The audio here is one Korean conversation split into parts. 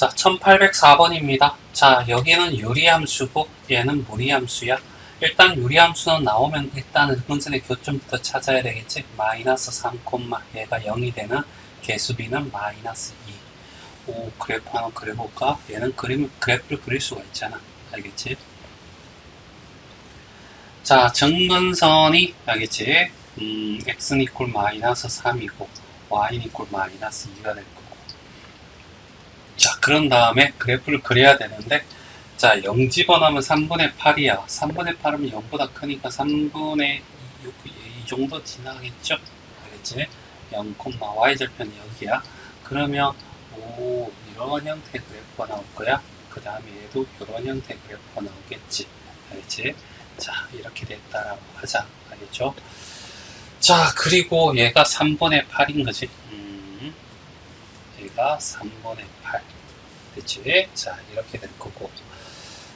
자, 1804번입니다. 자, 여기는 유리함수고 얘는 무리함수야. 일단 유리함수는 나오면 일단은 근선의 교점부터 찾아야 되겠지. 마이너스 3, 얘가 0이 되는 개수비는 마이너스 2. 오, 그래프 한번 그려볼까? 얘는 그림, 그래프를 그릴 수가 있잖아. 알겠지? 자, 정근선이, 알겠지? 음, x는 이꼴 마이너스 3이고, y는 이꼴 마이너스 2가 될 거고. 자, 그런 다음에 그래프를 그려야 되는데, 자, 0 집어넣으면 3분의 8이야. 3분의 8이면 0보다 크니까 3분의 2, 이 정도 지나겠죠? 알겠지? 0, y절편이 여기야. 그러면, 오, 이런 형태의 그래프가 나올 거야. 그 다음에 얘도 이런 형태의 그래프가 나오겠지. 알겠지? 자, 이렇게 됐다라고 하자. 알겠죠? 자, 그리고 얘가 3분의 8인 거지. 음, 얘가 3분의 8. 그치? 자, 이렇게 될 거고.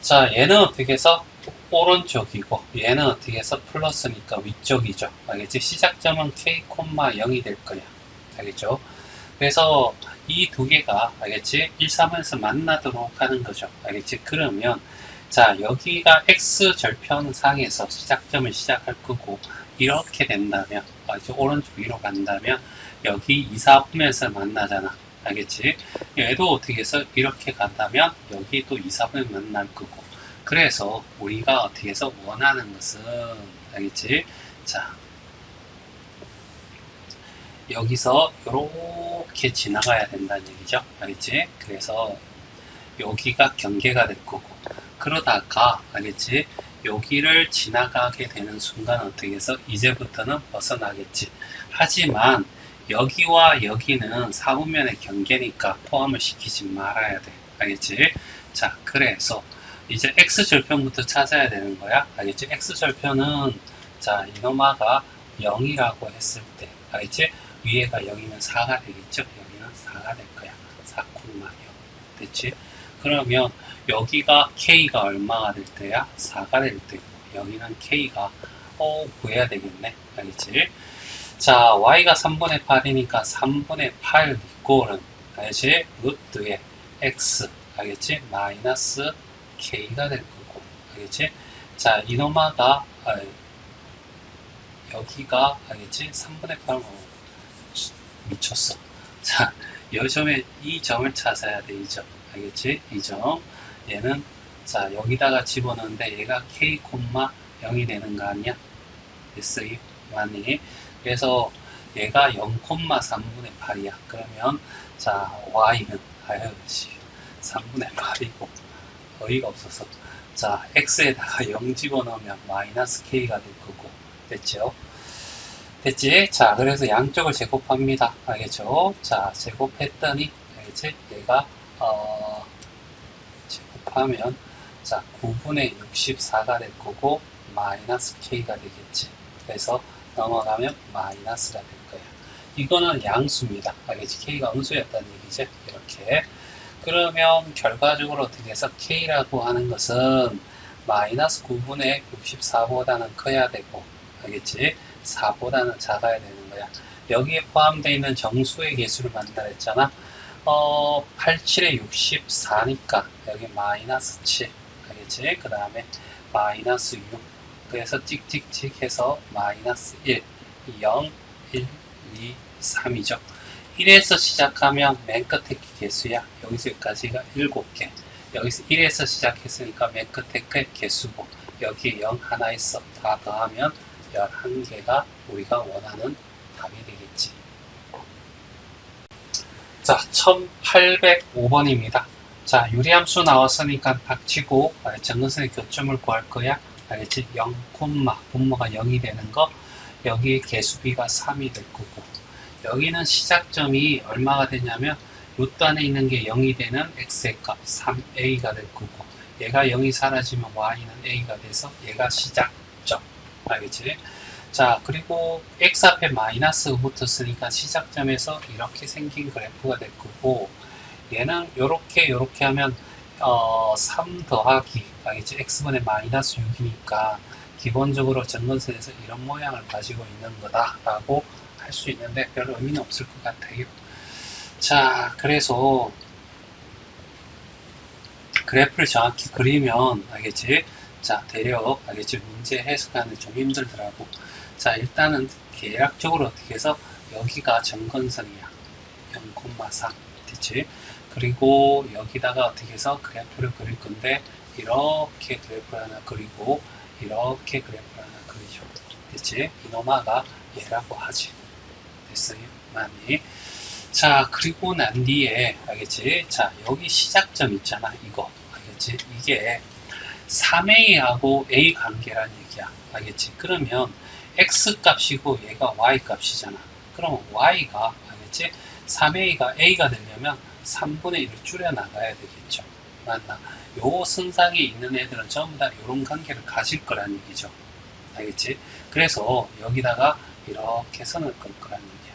자, 얘는 어떻게 해서 오른쪽이고, 얘는 어떻게 해서 플러스니까 위쪽이죠. 알겠지? 시작점은 k, 0이 될 거야. 알겠죠? 그래서 이 두 개가, 알겠지? 1, 3에서 만나도록 하는 거죠. 알겠지? 그러면, 자, 여기가 x 절편상에서 시작점을 시작할 거고, 이렇게 된다면, 알겠지? 오른쪽 위로 간다면, 여기 2, 4분에서 만나잖아. 알겠지? 얘도 어떻게 해서 이렇게 간다면 여기 또 2, 4분에 만날 거고 그래서 우리가 어떻게 해서 원하는 것은 알겠지? 자 여기서 이렇게 지나가야 된다는 얘기죠 알겠지? 그래서 여기가 경계가 될 거고 그러다가 알겠지? 여기를 지나가게 되는 순간 어떻게 해서 이제부터는 벗어나겠지 하지만 여기와 여기는 사분면의 경계니까 포함을 시키지 말아야 돼. 알겠지? 자, 그래서 이제 x절편부터 찾아야 되는 거야. 알겠지? x절편은 자, 이노마가 0이라고 했을 때 알겠지? 위에가 0이면 4가 되겠죠? 여기는 4가 될 거야. 4, 0 됐지? 그러면 여기가 k가 얼마가 될 때야? 4가 될 때고 여기는 k가 어 구해야 되겠네. 알겠지? 자, y가 3분의 8이니까 3분의 8 이꼴은 알겠지? 루트에 x 알겠지? 마이너스 k가 될 거고 알겠지? 자, 이노마가 아, 여기가 알겠지? 3분의 8 어, 미쳤어. 자, 이 점에 이 점을 찾아야 돼. 이 점. 알겠지? 이 점. 얘는 자, 여기다가 집어넣는데 얘가 k, 0이 되는 거 아니야? 됐어요? 많이. 그래서 얘가 0,3분의 8이야. 그러면 자 y는 아유 씨 3분의 8이고 어이가 없어서 자 x에다가 0 집어넣으면 마이너스 k가 될 거고 됐죠? 됐지? 자 그래서 양쪽을 제곱합니다. 알겠죠? 자 제곱했더니 알겠지? 얘가 어, 제곱하면 자 9분의 64가 될 거고 마이너스 k가 되겠지. 그래서 넘어가면 마이너스가 될 거야. 이거는 양수입니다. 알겠지? K가 음수였다는 얘기죠. 이렇게. 그러면 결과적으로 어떻게 해서 K라고 하는 것은 마이너스 9분의 64보다는 커야 되고, 알겠지? 4보다는 작아야 되는 거야. 여기에 포함되어 있는 정수의 개수를 만나 했잖아. 어, 87에 64니까 여기 마이너스 7. 알겠지? 그 다음에 마이너스 6. 그래서 찍찍찍 해서 마이너스 1, 0, 1, 2, 3이죠. 1에서 시작하면 맨 끝에 개수야. 여기서 여기까지가 7개. 여기서 1에서 시작했으니까 맨 끝에 그 개수고 여기에 0 하나 있어. 다 더하면 11개가 우리가 원하는 답이 되겠지. 자, 1805번입니다. 자, 유리함수 나왔으니까 닥치고 정근선의 교점을 구할 거야. 알겠지? 0, 분모가 0이 되는 거 여기 개수비가 3이 될 거고 여기는 시작점이 얼마가 되냐면 루트 안에 있는 게 0이 되는 x의 값 3a가 될 거고 얘가 0이 사라지면 y는 a가 돼서 얘가 시작점 알겠지? 자 그리고 x 앞에 마이너스 붙었으니까 시작점에서 이렇게 생긴 그래프가 될 거고 얘는 이렇게 이렇게 하면 어, 3 더하기 알겠지? x분의 마이너스 6이니까 기본적으로 전건선에서 이런 모양을 가지고 있는 거다라고 할 수 있는데 별 의미는 없을 것 같아요. 자, 그래서 그래프를 정확히 그리면 알겠지? 자, 대략 알겠지? 문제 해석하는 좀 힘들더라고. 자, 일단은 계략적으로 어떻게 해서 여기가 점근선이야. 0,3. 됐지? 그리고 여기다가 어떻게 해서 그래프를 그릴 건데 이렇게 그래프를 하나 그리고 이렇게 그래프를 하나 그리죠. 됐지? 이노마가 얘라고 하지. 됐어요? 많이. 자, 그리고 난 뒤에, 알겠지? 자, 여기 시작점 있잖아, 이거. 알겠지? 이게 3A하고 A 관계란 얘기야. 알겠지? 그러면 X 값이고 얘가 Y 값이잖아. 그러면 Y가, 알겠지? 3A가 A가 되려면 3분의 1을 줄여나가야 되겠죠. 맞나? 요 선상에 있는 애들은 전부 다 이런 관계를 가질 거란 얘기죠. 알겠지? 그래서 여기다가 이렇게 선을 끌 거란 얘기야.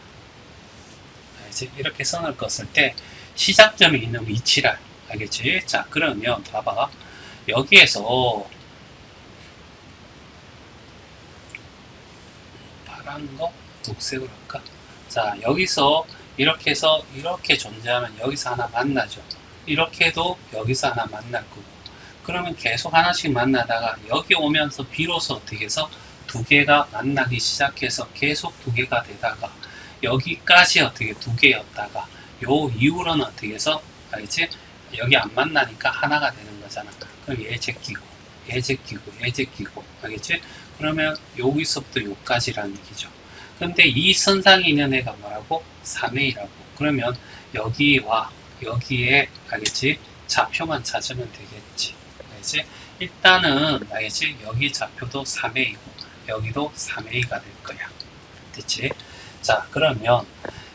알겠지? 이렇게 선을 껐을 때 시작점에 있는 위치를 알겠지? 자 그러면 봐봐 여기에서 파란 거 녹색으로 할까? 자 여기서 이렇게 해서 이렇게 존재하면 여기서 하나 만나죠. 이렇게 해도 여기서 하나 만날 거고 그러면 계속 하나씩 만나다가 여기 오면서 비로소 어떻게 해서 두 개가 만나기 시작해서 계속 두 개가 되다가 여기까지 어떻게 두 개였다가 요 이후로는 어떻게 해서 알겠지? 여기 안 만나니까 하나가 되는 거잖아. 그럼 얘 제끼고 얘 제끼고 얘 제끼고 알겠지? 그러면 여기서부터 여기까지라는 얘기죠. 근데 이 선상에 있는 애가 뭐라고? 3A라고. 그러면 여기와 여기에 알겠지? 좌표만 찾으면 되겠지. 알겠지? 일단은 알겠지? 여기 좌표도 3A고 여기도 3A가 될 거야. 됐지? 자, 그러면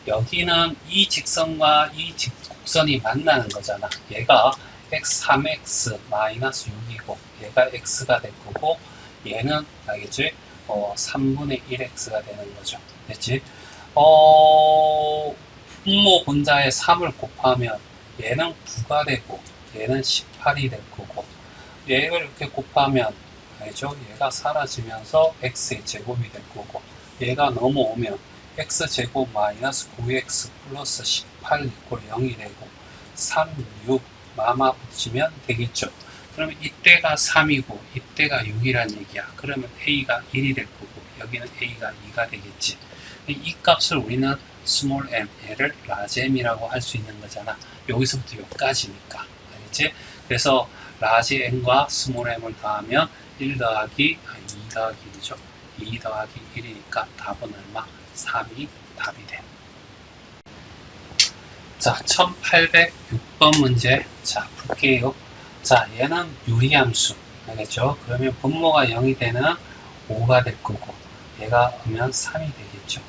여기는 이 직선과 이 직- 곡선이 만나는 거잖아. 얘가 x3x 마이너스 6이고 얘가 x가 될 거고 얘는 알겠지? 어, 3분의 1x가 되는 거죠. 됐지? 어, 분모 분자의 3을 곱하면 얘는 9가 되고 얘는 18이 될 거고 얘를 이렇게 곱하면 알죠? 얘가 사라지면서 x의 제곱이 될 거고 얘가 넘어오면 x제곱 마이너스 9x 플러스 18 이꼴 0이 되고 3, 6 마마 붙이면 되겠죠. 그러면 이때가 3이고 이때가 6이란 얘기야. 그러면 a가 1이 될 거고 여기는 a가 2가 되겠지. 이 값을 우리는 small m, 얘를 large m이라고 할 수 있는 거잖아. 여기서부터 여기까지니까. 알겠지? 그래서 large m과 small m을 더하면 1 더하기, 아, 2 더하기 1이죠. 2 더하기 1이니까 답은 얼마? 3이 답이 돼. 자, 1806번 문제. 자, 볼게요. 자, 얘는 유리함수. 알겠죠? 그러면 분모가 0이 되는 5가 될 거고, 얘가 오면 3이 되겠죠.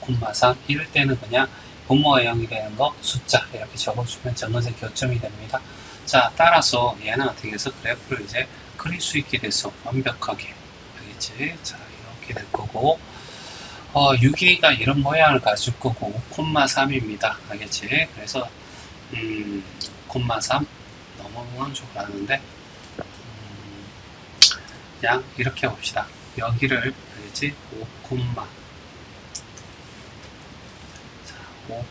9,3. 이럴 때는 그냥 분모가 0이 되는 거 숫자 이렇게 적어주면 정근색 교점이 됩니다. 자, 따라서 얘는 어떻게 해서 그래프를 이제 그릴 수 있게 돼서 완벽하게. 알겠지? 자, 이렇게 될 거고, 어, 6A가 이런 모양을 가질 거고 5,3입니다. 알겠지? 그래서 음, 5,3 넘어가는 줄 알았는데 음, 그냥 이렇게 봅시다. 여기를 알겠지? 5, 자, 5,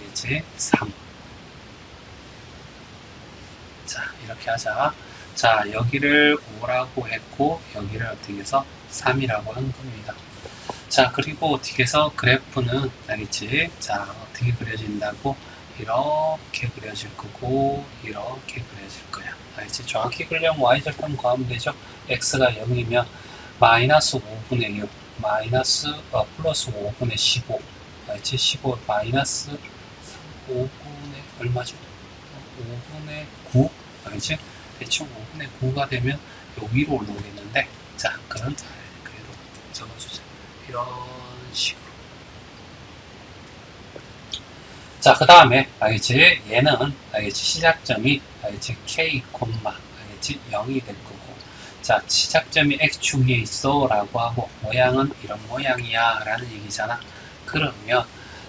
알겠지? 3 자, 이렇게 하자. 자, 여기를 5라고 했고 여기를 어떻게 해서 3이라고 하는 겁니다. 자, 그리고 어떻게 해서 그래프는 알겠지? 자, 어떻게 그려진다고? 이렇게 그려질 거고, 이렇게 그려질 거야. 알겠지? 정확히 그리려면 y절편 구하면 되죠? x가 0이면 마이너스 5분의 6, 마이너스, 어, 플러스 5분의 15. 알겠지? 15, 마이너스 5분의, 얼마죠? 5분의 9. 알겠지? 대충 5분의 9가 되면 요 위로 올라오겠는데, 자, 그런, 그래도 적어주자. 이런 식으로. 자, 그 다음에, 알겠지? 얘는, 알겠지? 시작점이, 알겠지? K, 알겠지? 0이 될 거고. 자, 시작점이 X축에 있어. 라고 하고, 모양은 이런 모양이야. 라는 얘기잖아. 그러면,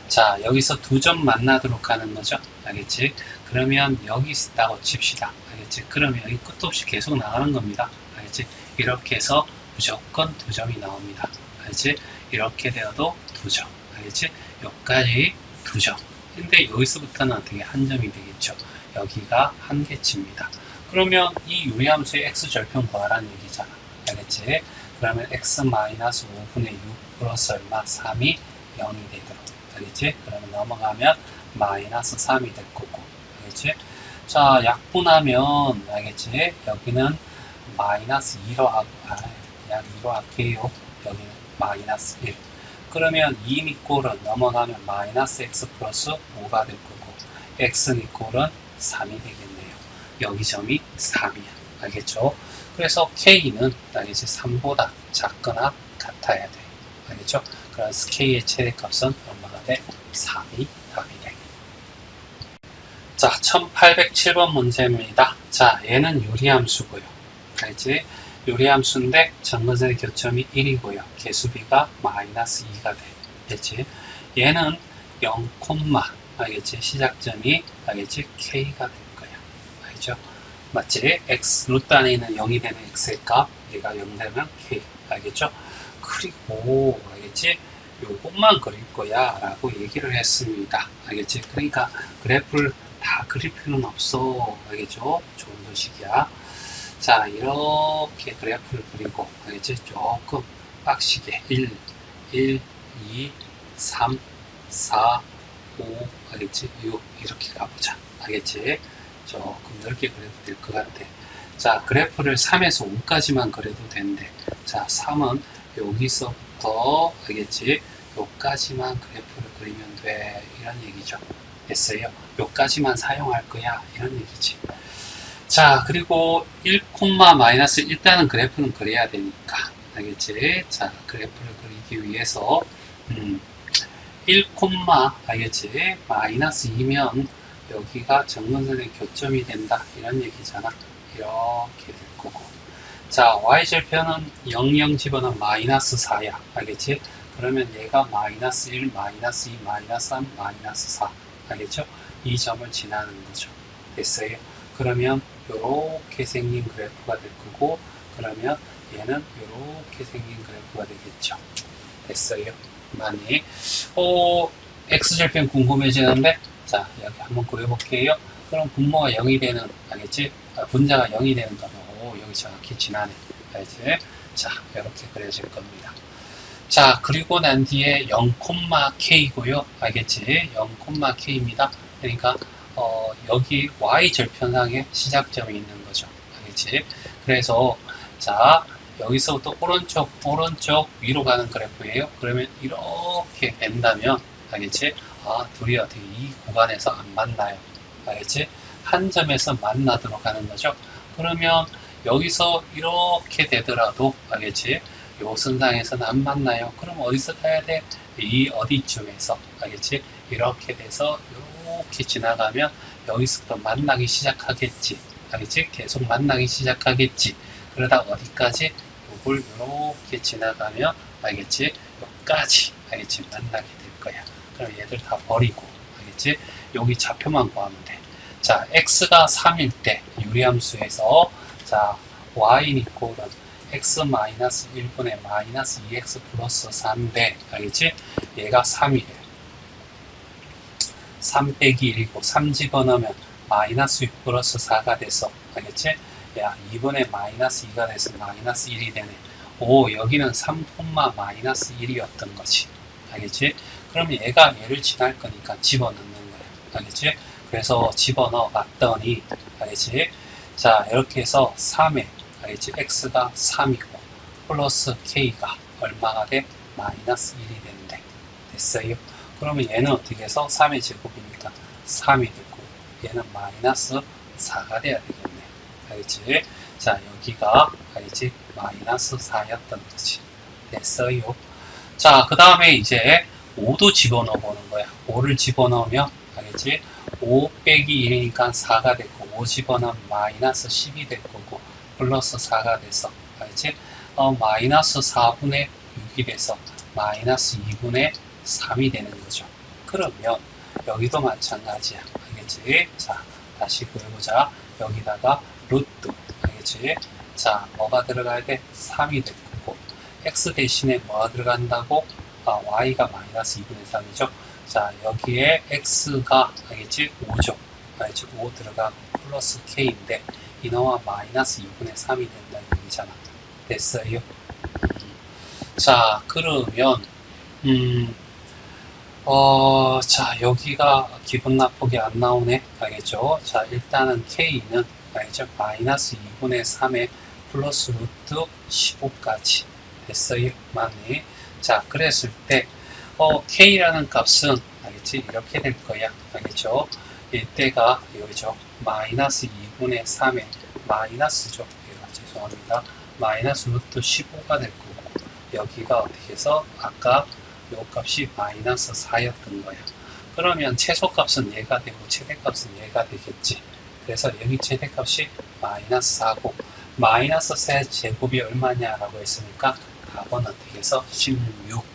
자, 여기서 두 점 만나도록 하는 거죠. 알겠지? 그러면 여기 있다고 칩시다. 알겠지? 그러면 여기 끝도 없이 계속 나가는 겁니다. 알겠지? 이렇게 해서 무조건 두 점이 나옵니다. 알겠지? 이렇게 되어도 두 점. 알겠지? 여기까지 두 점. 근데 여기서부터는 어떻게 한 점이 되겠죠. 여기가 한계치입니다. 그러면 이 유리함수의 x 절편 구하라는 얘기잖아. 알겠지? 그러면 x 마이너스 5분의 6 플러스 얼마? 3이 0이 되도록. 알겠지? 그러면 넘어가면 마이너스 3이 될 거고. 알겠지? 자, 약분하면, 알겠지? 여기는 마이너스 2로 하고, 아, 그냥 2로 할게요. 여기는 마이너스 1. 그러면 2 니꼴은 넘어가면 마이너스 x 플러스 5가 될 거고, x 니꼴은 3이 되겠네요. 여기 점이 3이야. 알겠죠? 그래서 k는 알겠지? 3보다 작거나 같아야 돼. 알겠죠? 그래서 k의 최대값은 얼마가 돼? 3이 답이 돼. 자, 1807번 문제입니다. 자, 얘는 유리함수고요. 알지? 유리함수인데 정근선의 교점이 1이고요. 개수비가 마이너스 2가 돼. 알지? 얘는 0, 알겠지? 시작점이 알겠지? k가 될 거야. 알죠? 맞지? x 루트 안에 있는 0이 되는 x의 값 얘가 0 되면 k 알겠죠? 그리고 알겠지? 요것만 그릴 거야 라고 얘기를 했습니다. 알겠지? 그러니까 그래프를 다 그릴 필요는 없어. 알겠죠? 좋은 소식이야. 자, 이렇게 그래프를 그리고, 알겠지? 조금 빡시게. 1, 1, 2, 3, 4, 5, 알겠지? 6, 이렇게 가보자. 알겠지? 조금 넓게 그려도 될 것 같아. 자, 그래프를 3에서 5까지만 그려도 된대. 자, 3은 여기서부터, 알겠지? 요까지만 그래프를 그리면 돼. 이런 얘기죠. 됐어요. 요까지만 사용할 거야. 이런 얘기지. 자, 그리고 1, 마이너스 일단은 그래프는 그려야 되니까. 알겠지? 자, 그래프를 그리기 위해서, 음, 1, 알겠지? 마이너스 2면 여기가 정근선의 교점이 된다. 이런 얘기잖아. 이렇게 될 거고. 자, y절편은 0, 0 집어넣으면 마이너스 4야. 알겠지? 그러면 얘가 마이너스 1, 마이너스 2, 마이너스 3, 마이너스 4. 알겠죠? 이 점을 지나는 거죠. 됐어요? 그러면 이렇게 생긴 그래프가 될 거고 그러면 얘는 이렇게 생긴 그래프가 되겠죠. 됐어요? 많이 어, x절편 궁금해지는데 자 여기 한번 그려볼게요. 그럼 분모가 0이 되는 알겠지? 아, 분자가 0이 되는 오, 여기 정확히 지나네. 알겠지? 자 이렇게 그려질 겁니다. 자, 그리고 난 뒤에 0,k고요. 알겠지? 0,k입니다. 그러니까 어, 여기 y 절편상에 시작점이 있는 거죠. 알겠지? 그래서 자, 여기서부터 오른쪽 오른쪽 위로 가는 그래프예요. 그러면 이렇게 뺀다면 알겠지? 아, 둘이 어떻게 이 구간에서 안 만나요. 알겠지? 한 점에서 만나도록 하는 거죠. 그러면 여기서 이렇게 되더라도 알겠지? 요 선상에서는 안 만나요. 그럼 어디서 가야 돼? 이 어디쯤에서 알겠지? 이렇게 돼서 이렇게 지나가면 여기서부터 만나기 시작하겠지. 알겠지? 계속 만나기 시작하겠지. 그러다 어디까지? 요걸 이렇게 지나가면 알겠지? 여기까지 알겠지? 만나게 될 거야. 그럼 얘들 다 버리고 알겠지? 여기 좌표만 구하면 돼. 자, x가 3일 때 유리함수에서 자, y 이꼴은 x-1분의 마이너스 2x 플러스 3배 알겠지? 얘가 3이래 3 빼기 1이고 3 집어넣으면 마이너스 6 플러스 4가 돼서 알겠지? 야 2분의 마이너스 2가 돼서 마이너스 1이 되네 오 여기는 3 마이너스 1이었던 거지 알겠지? 그럼 얘가 얘를 지날 거니까 집어넣는 거야 알겠지? 그래서 집어넣어 봤더니 알겠지? 자 이렇게 해서 3에 알겠지? x가 3이고 플러스 k가 얼마가 돼? 마이너스 1이 된대. 됐어요? 그러면 얘는 어떻게 해서 3의 제곱이니까 3이 되고 얘는 마이너스 4가 돼야 되겠네. 알겠지? 자 여기가 알겠지? 마이너스 4였던 거지. 됐어요? 자 그 다음에 이제 5도 집어넣어 보는 거야. 5를 집어넣으면 알겠지? 5 빼기 1이니까 4가 됐고 5 집어넣으면 마이너스 10이 될 거고 플러스 4가 돼서 알지? 어, 마이너스 4분의 6이 돼서 마이너스 2분의 3이 되는 거죠. 그러면 여기도 마찬가지야. 알겠지? 자, 다시 그려보자. 여기다가 루트. 알겠지? 자, 뭐가 들어가야 돼? 3이 될 거고 x 대신에 뭐가 들어간다고? 아, y가 마이너스 2분의 3이죠. 자, 여기에 x가 알겠지? 5죠. 알겠지? 5 들어가고 플러스 k인데 이너와 마이너스 2분의 3이 된다는 얘기잖아. 됐어요? 음. 자, 그러면 음, 어, 자, 여기가 기분 나쁘게 안 나오네. 알겠죠? 자, 일단은 K는, 알겠죠? 마이너스 2분의 3에 플러스 루트 15까지. 됐어요? 맞네. 자, 그랬을 때, 어, K라는 값은, 알겠지? 이렇게 될 거야. 알겠죠? 이때가, 여기죠? 마이너스 2분의 3에 마이너스죠. 얘가 죄송합니다. 마이너스 루트 15가 될 거고, 여기가 어떻게 해서, 아까 요 값이 마이너스 4였던 거야. 그러면 최소값은 얘가 되고 최대값은 얘가 되겠지. 그래서 여기 최대값이 마이너스 4고 마이너스 3 제곱이 얼마냐라고 했으니까 답은 어떻게 해서 16